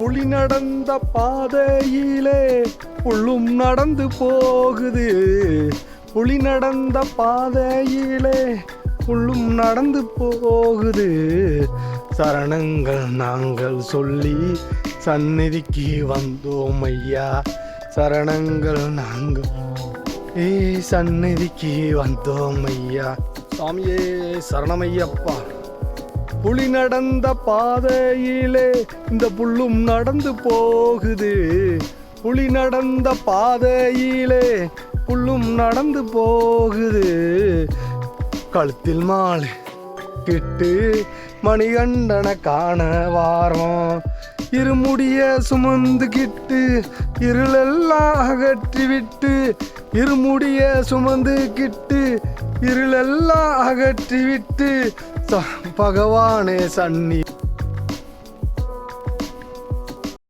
புலி நடந்த பாதையிலே புள்ளும் நடந்து போகுது. புலி நடந்த பாதையிலே புள்ளும் நடந்து போகுது. சரணங்கள் நாங்கள் சொல்லி சந்நிதிக்கு வந்தோம் ஐயா. சரணங்கள் நாங்கள் ஏ சந்நிதிக்கு வந்தோம் ஐயா. சாமியே சரணமையப்பா. புலி நடந்த பாதையிலே இந்த புல்லும் நடந்து போகுது. புலி நடந்த பாதையிலே புல்லும் நடந்து போகுது. கழுத்தில் மாலை கிட்டு மணிகண்டனை காண வாரம். இருமுடிய சுமந்துகிட்டு இருளெல்லாம் அகற்றி விட்டு இருமுடிய சுமந்துகிட்டு இருளெல்லாம் அகற்றி விட்டு பகவானே சன்னி